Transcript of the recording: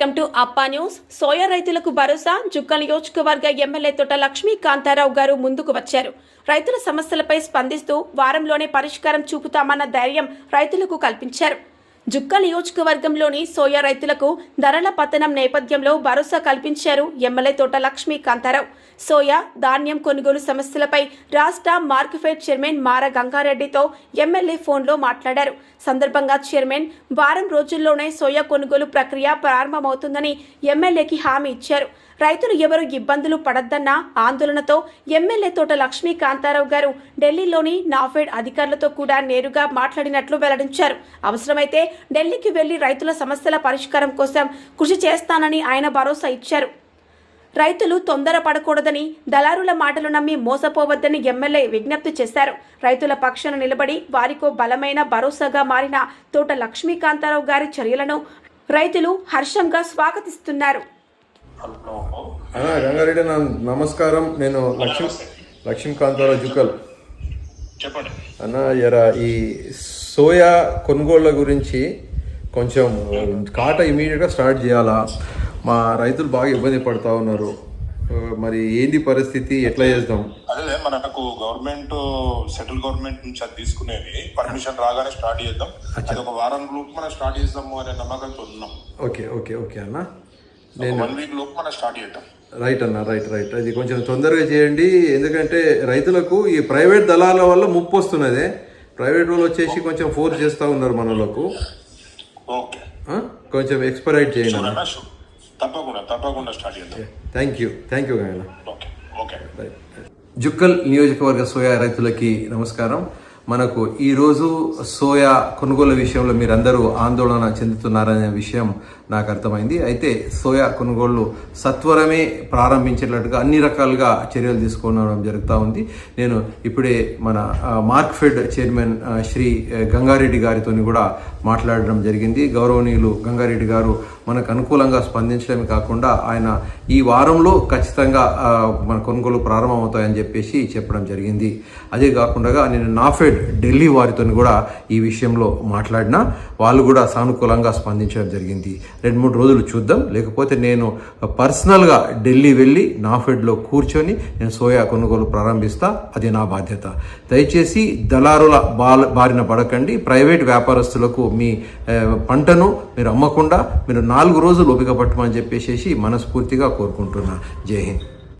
To Appa news. Soya రైతులకు భరోసా జుక్క నియోజకవర్గ ఎమ్మెల్యే తోట లక్ష్మీ కాంతారావు గారు ముందుకు వచ్చారు. రైతుల సమస్యలపై స్పందిస్తూ వారంలోనే పరిష్కారం చూపుతామన్న ధైర్యం రైతులకు కల్పించారు. జుక్క నియోజకవర్గంలోని సోయా రైతులకు ధరల పతనం నేపథ్యంలో భరోసా కల్పించారు ఎమ్మెల్యే తోట లక్ష్మీ కాంతారావు సోయా ధాన్యం కొనుగోలు సమస్యలపై రాష్ట్ర మార్కెఫెడ్ చైర్మన్ మార గంగారెడ్డితో ఎమ్మెల్యే ఫోన్లో మాట్లాడారు. సందర్భంగా చైర్మన్ వారం రోజుల్లోనే సోయా కొనుగోలు ప్రక్రియ ప్రారంభమవుతుందని ఎమ్మెల్యేకి హామీ ఇచ్చారు. రైతులు ఎవరు ఇబ్బందులు పడద్దన్న ఆందోళనతో ఎమ్మెల్యే తోట లక్ష్మీ కాంతారావు గారు ఢిల్లీలోని నాఫెడ్ అధికారులతో కూడా నేరుగా మాట్లాడినట్లు వెల్లడించారు. అవసరమైతే ఢిల్లీకి వెళ్ళి రైతుల సమస్యల పరిష్కారం కోసం కృషి చేస్తానని ఆయన భరోసా ఇచ్చారు. రైతులు తొందరపడకూడదని దళారుల మాటలు నమ్మి మోసపోవద్దని ఎమ్మెల్యే విజ్ఞప్తి చేశారు. రైతుల పక్షాన నిలబడి వారికో బలమైన భరోసాగా మారిన తోట లక్ష్మీకాంతారావు గారి చర్యలను రైతులు హర్షంగా స్వాగతిస్తున్నారు. నమస్కారం. నేను లక్ష్మీ లక్ష్మీకాంతారావు జుకల్. చెప్పండి. అన్న ఎర ఈ సోయా కొనుగోళ్ళ గురించి కొంచెం కాట ఇమీడియట్గా స్టార్ట్ చేయాలా? మా రైతులు బాగా ఇబ్బంది పడుతూ ఉన్నారు. మరి ఏంది పరిస్థితి? ఎట్లా చేద్దాం? అదే మనకు గవర్నమెంట్ సెంట్రల్ గవర్నమెంట్ నుంచి అది తీసుకునేది. పర్మిషన్ రాగానే స్టార్ట్ చేద్దాం. అది ఒక వారం లోపు మనం స్టార్ట్ చేద్దాము అనే నమ్మకంతో ఉన్నాం. ఓకే ఓకే ఓకే అన్న. వన్ వీక్ లోపు మనం స్టార్ట్ చేద్దాం. రైట్ అన్న రైట్ రైట్ అది కొంచెం తొందరగా చేయండి. ఎందుకంటే రైతులకు ఈ ప్రైవేట్ దళాల వల్ల ముప్పు వస్తున్నది. ప్రైవేట్ వాళ్ళు వచ్చేసి కొంచెం ఫోర్స్ చేస్తూ ఉన్నారు మనలకు? కొంచెం ఎక్స్పరైట్ చేయండి తప్పకుండా తప్పకుండా స్టార్ట్ చేద్దాం. Thank you thank you Jukkal నియోజకవర్గ సోయా రైతులకి నమస్కారం. మనకు ఈరోజు సోయా కొనుగోలు విషయంలో మీరందరూ ఆందోళన చెందుతున్నారనే విషయం నాకు అర్థమైంది. అయితే సోయా కొనుగోళ్ళు సత్వరమే ప్రారంభించేటట్టుగా అన్ని రకాలుగా చర్యలు తీసుకోవడం జరుగుతూ ఉంది. నేను ఇప్పుడే మన మార్క్ఫెడ్ చైర్మన్ శ్రీ గంగారెడ్డి గారితో కూడా మాట్లాడడం జరిగింది. గౌరవనీయులు గంగారెడ్డి గారు మనకు అనుకూలంగా స్పందించడమే కాకుండా ఆయన ఈ వారంలో ఖచ్చితంగా మన కొనుగోలు ప్రారంభమవుతాయని చెప్పేసి చెప్పడం జరిగింది. అదే కాకుండా నేను నాఫెడ్ ఢిల్లీ వారితో కూడా ఈ విషయంలో మాట్లాడినా వాళ్ళు కూడా సానుకూలంగా స్పందించడం జరిగింది. రెండు మూడు రోజులు చూద్దాం. లేకపోతే నేను పర్సనల్గా ఢిల్లీ వెళ్ళి నాఫెడ్లో కూర్చొని నేను సోయా కొనుగోలు ప్రారంభిస్తా. అది నా బాధ్యత. దయచేసి దళారుల బాల బారిన పడకండి. ప్రైవేట్ వ్యాపారస్తులకు మీ పంటను మీరు అమ్మకుండా మీరు నాలుగు రోజులు ఓపిక పట్టమని చెప్పేసి మనస్ఫూర్తిగా కోరుకుంటున్నా. జై హింద్.